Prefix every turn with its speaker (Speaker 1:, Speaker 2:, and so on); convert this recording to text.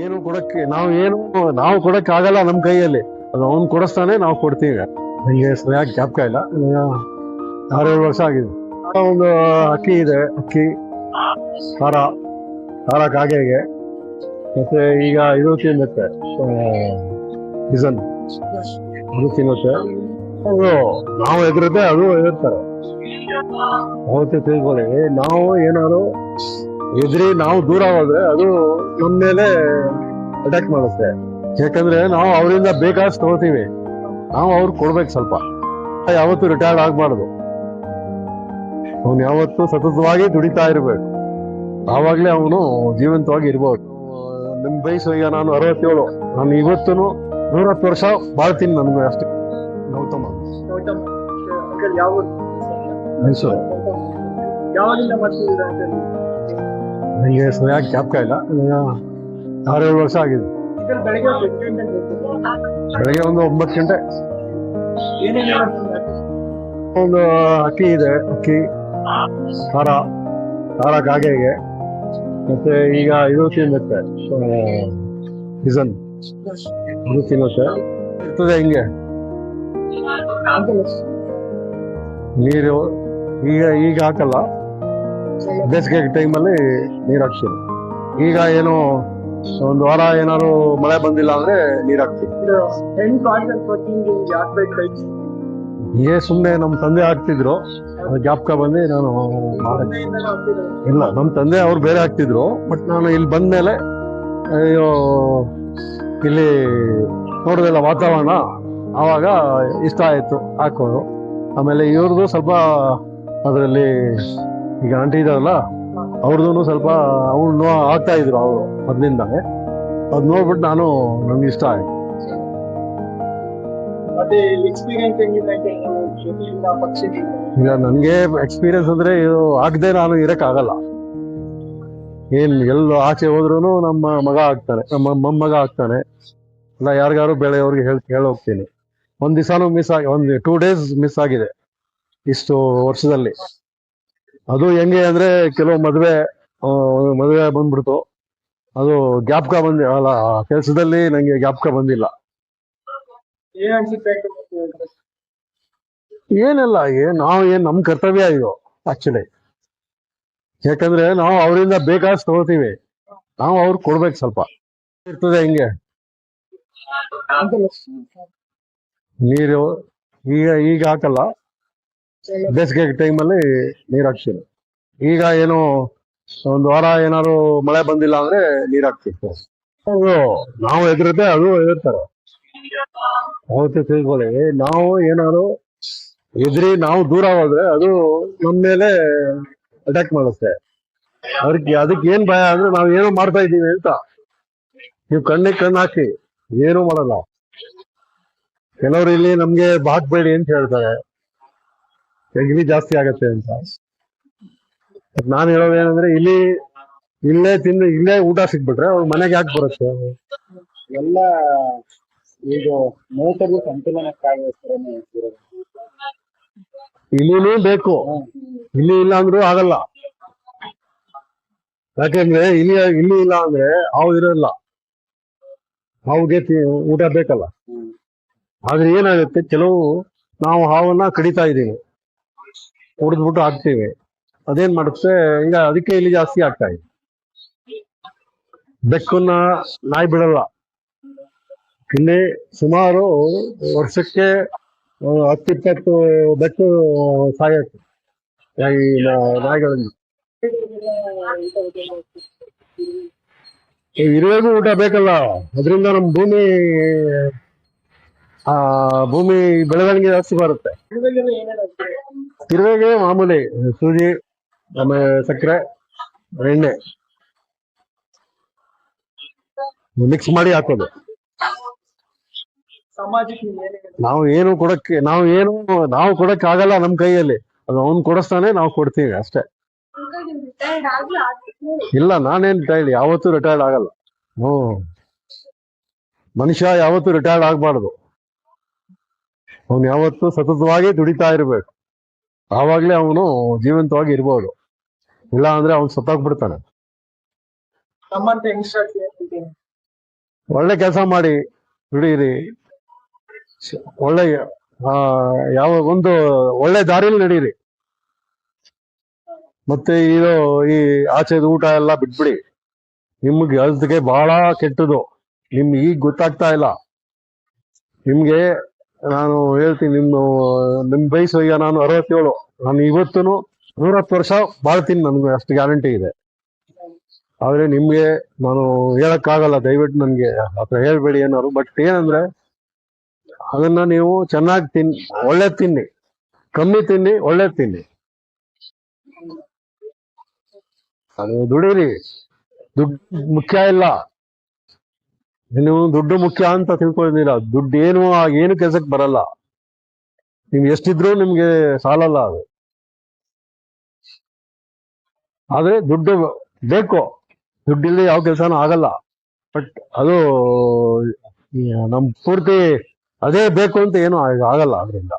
Speaker 1: ಏನು ಕೊಡಕ್ಕೆ, ನಾವು ಏನು, ನಾವು ಕೊಡಕ್ಕೆ ಆಗಲ್ಲ ನಮ್ಮ ಕೈಯಲ್ಲಿ. ಅದು ಅವ್ನು ಕೊಡಿಸ್ತಾನೆ, ನಾವು ಕೊಡ್ತೀವಿ. ನನಗೆ ಸರಿಯಾಗಿ ಜ್ಞಾಪಕ ಇಲ್ಲ. ಆರೇಳು ವರ್ಷ ಆಗಿದೆ. ಒಂದು ಅಕ್ಕಿ ಇದೆ, ಅಕ್ಕಿ. ಖಾರ ಖಾರ ಕಾಗೆಗೆ. ಮತ್ತೆ ಈಗ ಇದು ತಿನ್ನುತ್ತೆ. ಡಿಸನ್. ಅದು ತಿನ್ನುತ್ತೆ. ಅದು ನಾವು ಎದುರುತ್ತೆ ಅದು ಎದುರ್ತಾರೆ ಅವತ್ತೇ ತಿಳ್ಕೊಳ್ಳಿ. ನಾವು ಏನಾದ್ರು ಎದುರಿ ನಾವು ದೂರ ಹೋದ್ರೆ ಅದು ನಮ್ ಮೇಲೆ ಅಟ್ಯಾಕ್ ಮಾಡುತ್ತೆ. ಯಾಕಂದ್ರೆ ನಾವು ಅವರಿಂದ ಬೇಕಾದಷ್ಟು ತಗೋತೀವಿ. ನಾವು ಅವ್ರಿಗೆ ಕೊಡ್ಬೇಕು ಸ್ವಲ್ಪ. ಯಾವತ್ತು ರಿಟೈರ್ಡ್ ಆಗ್ಬಾರ್ದು. ಅವನು ಯಾವತ್ತು ಸತತವಾಗಿ ದುಡಿತಾ ಇರ್ಬೇಕು. ಆವಾಗ್ಲೇ ಅವನು ಜೀವಂತವಾಗಿ ಇರ್ಬೋದು. ನಿಮ್ ವಯಸ್ಸು ಈಗ ನಾನು ಅರವತ್ತೇಳು. ನಾನು ಇವತ್ತು ನೂರತ್ತು ವರ್ಷ ಬಾಳ್ತೀನಿ ನನಗೆ ಅಷ್ಟೇ. ಗೌತಮ.
Speaker 2: ಯಾವ
Speaker 1: ನನಗೆ ಸರಿಯಾಗಿ ಜ್ಞಾಪಕ ಇಲ್ಲ ಆರೇಳು ವರ್ಷ ಆಗಿದೆ.
Speaker 2: ಬೆಳಗ್ಗೆ
Speaker 1: ಒಂದು ಒಂಬತ್ತು ಗಂಟೆ? ಒಂದು ಅಕ್ಕಿ ಇದೆ ಅಕ್ಕಿ ಖಾರ ಖಾರ ಗಾಗೆಗೆ ಮತ್ತೆ ಈಗ ಇದು ತಿನ್ನುತ್ತೆ ಸೀಸನ್ ಇದು ತಿನ್ನುತ್ತೆ. ಇರ್ತದೆ ಹಿಂಗೆ. ನೀರು ಈಗ ಈಗ ಹಾಕಲ್ಲ. ಬೇಸಿಗೆ ಟೈಮಲ್ಲಿ ನೀರು ಹಾಕ್ತೀವಿ ಈಗ ಏನು ಒಂದು ವಾರ ಏನಾದ್ರು ಮಳೆ ಬಂದಿಲ್ಲ ಅಂದ್ರೆ ನೀರು ಹಾಕ್ತೀವಿ.
Speaker 2: ಏ
Speaker 1: ಹೀಗೆ ಸುಮ್ಮನೆ ನಮ್ಮ ತಂದೆ ಹಾಕ್ತಿದ್ರು. ಜಾಪ್ಕ ಜ್ಞಾಪಕ ಬಂದು ನಾನು ಇಲ್ಲ ನಮ್ಮ ತಂದೆ ಅವ್ರು ಬೇರೆ ಹಾಕ್ತಿದ್ರು. ಬಟ್ ನಾನು ಇಲ್ಲಿ ಬಂದ್ಮೇಲೆ ಅಯ್ಯೋ ಇಲ್ಲಿ ನೋಡಿದೆಲ್ಲ ವಾತಾವರಣ ಆವಾಗ ಇಷ್ಟ ಆಯ್ತು ಹಾಕೋದು. ಆಮೇಲೆ ಇವ್ರದ್ದು ಸ್ವಲ್ಪ ಅದರಲ್ಲಿ ಈಗ ಆಂಟಿ ಇದಾರಲ್ಲ ಅವ್ರದ್ದು ಸ್ವಲ್ಪ ಅವ್ರು ಆಗ್ತಾ ಇದ್ರು ಅವರು ಮೊದಲಿಂದಾನೆ. ಅದು ನೋಡ್ಬಿಟ್ಟು ನಾನು ನಮ್ಗೆ ಇಷ್ಟ ಆಯ್ತು. ಈಗ ನನಗೆ ಎಕ್ಸ್ಪೀರಿಯನ್ಸ್ ಅಂದ್ರೆ ಇದು ಆಗದೆ ನಾನು ಇರಕ್ಕಾಗಲ್ಲ. ಏನ್ ಎಲ್ಲೋ ಆಚೆ ಹೋದ್ರು ನಮ್ಮ ಮಗ ಆಗ್ತಾನೆ ನಮ್ಮ ಮೊಮ್ಮಗ ಆಗ್ತಾನೆ. ಇಲ್ಲ ಯಾರಿಗಾರು ಬೆಳೆಯವ್ರಿಗೆ ಹೇಳ್ ಹೇಳಿ ಹೋಗ್ತೀನಿ ಒಂದ್ ದಿವಸನೂ ಮಿಸ್ ಆಗಿ ಒಂದು ಟೂ ಡೇಸ್ ಮಿಸ್ ಆಗಿದೆ ಇಷ್ಟು ವರ್ಷದಲ್ಲಿ. ಅದು ಹೆಂಗೆ ಅಂದ್ರೆ ಕೆಲವು ಮದುವೆ ಮದುವೆ ಬಂದ್ಬಿಡ್ತು. ಅದು ಗ್ಯಾಪ್ಕ ಬಂದಿ ಅಲ್ಲ ಕೆಲಸದಲ್ಲಿ ನಂಗೆ ಗ್ಯಾಪ್ಕ ಬಂದಿಲ್ಲ.
Speaker 2: ಏನ್
Speaker 1: ಏನಿಲ್ಲ ಏನ್ ನಾವು ಏನ್ ನಮ್ ಕರ್ತವ್ಯ ಇದು ಆಕ್ಚುಲಿ ಯಾಕಂದ್ರೆ ನಾವು ಅವರಿಂದ ಬೇಕಾದಷ್ಟು ತಗೋತೀವಿ. ನಾವು ಅವ್ರು ಕೊಡ್ಬೇಕು ಸ್ವಲ್ಪ. ಇರ್ತದೆ ಹಿಂಗೆ. ನೀರು ಈಗ ಈಗ ಹಾಕಲ್ಲ. ಬೇಸಿಗೆ ಟೈಮಲ್ಲಿ ನೀರು ಹಾಕ್ತೀವಿ ಈಗ ಏನು, ಒಂದು ವಾರ ಏನಾದ್ರು ಮಳೆ ಬಂದಿಲ್ಲ ಅಂದ್ರೆ ನೀರು ಹಾಕ್ತಿತ್ತು. ನಾವು ಎದುರುತ್ತೆ ಅದು ಎದುರ್ತಾರೆ ಅವತ್ತು ತಿಳ್ಕೊಳ್ಳಿ ನಾವು ಏನಾದ್ರು ಎದುರಿ ನಾವು ದೂರ ಹೋದ್ರೆ ಅದು ನಮ್ಮ ಮೇಲೆ ಅಟ್ಯಾಕ್ ಮಾಡುತ್ತೆ. ಅದಕ್ಕೆ ಅದಕ್ಕೆ ಏನ್ ಭಯ ಅಂದ್ರೆ ನಾವು ಏನೋ ಮಾಡ್ತಾ ಇದ್ದೀವಿ ಅಂತ. ನೀವು ಕಣ್ಣಿಗೆ ಕಣ್ಣು ಹಾಕಿ, ಏನೂ ಮಾಡಲ್ಲ. ಕೆಲವರು ಇಲ್ಲಿ ನಮ್ಗೆ ಬಾಕ್ಬೇಡಿ ಅಂತ ಹೇಳ್ತಾರೆ. ನೆಗಡಿ ಜಾಸ್ತಿ ಆಗತ್ತೆ ಅಂತ. ನಾನು ಹೇಳೋದು ಏನಂದ್ರೆ ಇಲ್ಲಿ ಇಲ್ಲೇ ತಿಂದು ಇಲ್ಲೇ ಊಟ ಸಿಕ್ಬಿಟ್ರೆ ಅವ್ರ ಮನೆಗೆ ಯಾಕೆ ಬರುತ್ತೆ?
Speaker 2: ಎಲ್ಲ ಇದು ಮೋಟರ್ ಸಂತುಲನಕ್ಕಾಗಿ.
Speaker 1: ಇಲ್ಲಿನೂ ಬೇಕು. ಇಲ್ಲಿ ಇಲ್ಲ ಅಂದ್ರೂ ಆಗಲ್ಲ. ಯಾಕಂದ್ರೆ ಇಲ್ಲಿ ಇಲ್ಲಿ ಇಲ್ಲ ಅಂದ್ರೆ ಹಾವು ಇರಲ್ಲ. ಹಾವುಗೆ ತಿ- ಊಟ ಬೇಕಲ್ಲ. ಆದ್ರೆ ಏನಾಗುತ್ತೆ? ಕೆಲವು ನಾವು ಹಾವನ್ನ ಕಡಿತಾ ಇದೀವಿ ಹೊಡೆದ್ಬಿಟ್ಟು ಹಾಕ್ತೀವಿ. ಅದೇನ್ ಮಾಡುತ್ತೆ? ಈಗ ಅದಕ್ಕೆ ಇಲ್ಲಿ ಜಾಸ್ತಿ ಆಗ್ತಾ ಇದೆ. ಬೆಕ್ಕನ್ನ ನಾಯಿ ಬಿಡಲ್ಲ. ಇಲ್ಲಿ ಸುಮಾರು ವರ್ಷಕ್ಕೆ ಹತ್ತಿಪ್ಪತ್ತು ಬೆಕ್ಕು ಸಾಯತ್ತೆ ಈ ಇರುವೆಗೂ ಊಟ ಬೇಕಲ್ಲ? ಅದರಿಂದ ನಮ್ಮ ಭೂಮಿ, ಆ, ಭೂಮಿ ಬೆಳವಣಿಗೆ ಜಾಸ್ತಿ ಬರುತ್ತೆ. ಇರುವೆಗೆ ಮಾಮೂಲಿ ಸೂಜಿ ಆಮೇಲೆ ಸಕ್ಕರೆ ಎಣ್ಣೆ. ಮಿಕ್ಸ್ ಮಾಡಿ ಹಾಕೋದು.
Speaker 2: ನೀವು ಏನು
Speaker 1: ಕೊಡಕ್ಕೆ ನಾವು ಏನು ನಾವು ಕೊಡಕ್ಕೆ ಆಗಲ್ಲ ನಮ್ಮ ಕೈಯಲ್ಲಿ. ಅದು ಅವ್ನು ಕೊಡಿಸ್ತಾನೆ ನಾವು ಕೊಡ್ತೀವಿ ಅಷ್ಟೇ. ಇಲ್ಲ ನಾನೇನ್ ರಿಟೈರ್ಡ್ ಯಾವತ್ತೂ ರಿಟೈರ್ಡ್ ಆಗಲ್ಲ. ಹ್ಮ್. ಮನುಷ್ಯ ಯಾವತ್ತೂ ರಿಟೈರ್ಡ್ ಆಗ್ಬಾರ್ದು. ಅವ್ನು ಯಾವತ್ತೂ ಸತತವಾಗಿ ದುಡಿತಾ ಇರ್ಬೇಕು. ಆವಾಗ್ಲೇ ಅವನು ಜೀವಂತವಾಗಿ ಇರ್ಬೋದು. ಇಲ್ಲ ಅಂದ್ರೆ ಅವನು ಸತ್ತೋಗ್ಬಿಡ್ತಾನೆ ಒಳ್ಳೆ ಕೆಲಸ ಮಾಡಿ ದುಡೀರಿ ಒಳ್ಳೆ ಯಾವ ಒಂದು ಒಳ್ಳೆ ದಾರಿಲಿ ನಡೀರಿ. ಮತ್ತೆ ಇದು ಈ ಆಚೆದ ಊಟ ಎಲ್ಲ ಬಿಟ್ಬಿಡಿ. ನಿಮ್ಗೆ ಹೆಲ್ತ್ಗೆ ಬಹಳ ಕೆಟ್ಟದು ನಿಮ್ಗೆ ಈಗ ಗೊತ್ತಾಗ್ತಾ ಇಲ್ಲ. ನಿಮ್ಗೆ ನಾನು ಹೇಳ್ತೀನಿ ನಿಮ್ಮ, ನಿಮ್ ವಯಸ್ಸು ಈಗ ನಾನು ಅರವತ್ತೇಳು. ನಾನು ಇವತ್ತು ನೂರತ್ತು ವರ್ಷ ಬಾಳ್ತೀನಿ ನನಗೆ, ಅಷ್ಟು ಗ್ಯಾರಂಟಿ ಇದೆ. ಆದರೆ ನಿಮಗೆ ನಾನು ಹೇಳಕ್ಕಾಗಲ್ಲ, ದಯವಿಟ್ಟು ನನಗೆ ಅಥವಾ ಹೇಳ್ಬೇಡಿ ಏನಾದ್ರು. ಬಟ್ ಏನಂದ್ರೆ, ಅದನ್ನ ನೀವು ಚೆನ್ನಾಗಿ ತಿನ್, ಒಳ್ಳೆ ತಿನ್ನಿ. ಕಮ್ಮಿ ತಿನ್ನಿ, ಒಳ್ಳೆ ತಿನ್ನಿ. ಅದು ದುಡೀರಿ. ದುಡ್ಡು ಮುಖ್ಯ ಇಲ್ಲ. ನೀವು ದುಡ್ಡು ಮುಖ್ಯ ಅಂತ ತಿಳ್ಕೊಂಡಿದ್ದೀರಾ ದುಡ್ಡು ಏನು ಏನು ಕೆಲಸಕ್ಕೆ ಬರಲ್ಲ. ನೀವು ಎಷ್ಟಿದ್ರು ನಿಮ್ಗೆ ಸಾಲಲ್ಲ ಅದು. ಆದ್ರೆ ದುಡ್ಡು ಬೇಕು. ದುಡ್ಡಿಲ್ಲದೆ ಯಾವ ಕೆಲಸನೂ ಆಗಲ್ಲ. ಬಟ್ ಅದು ನಮ್ ಪೂರ್ತಿ ಅದೇ ಬೇಕು ಅಂತ ಏನು ಆಗ- ಆಗಲ್ಲ ಅದರಿಂದ.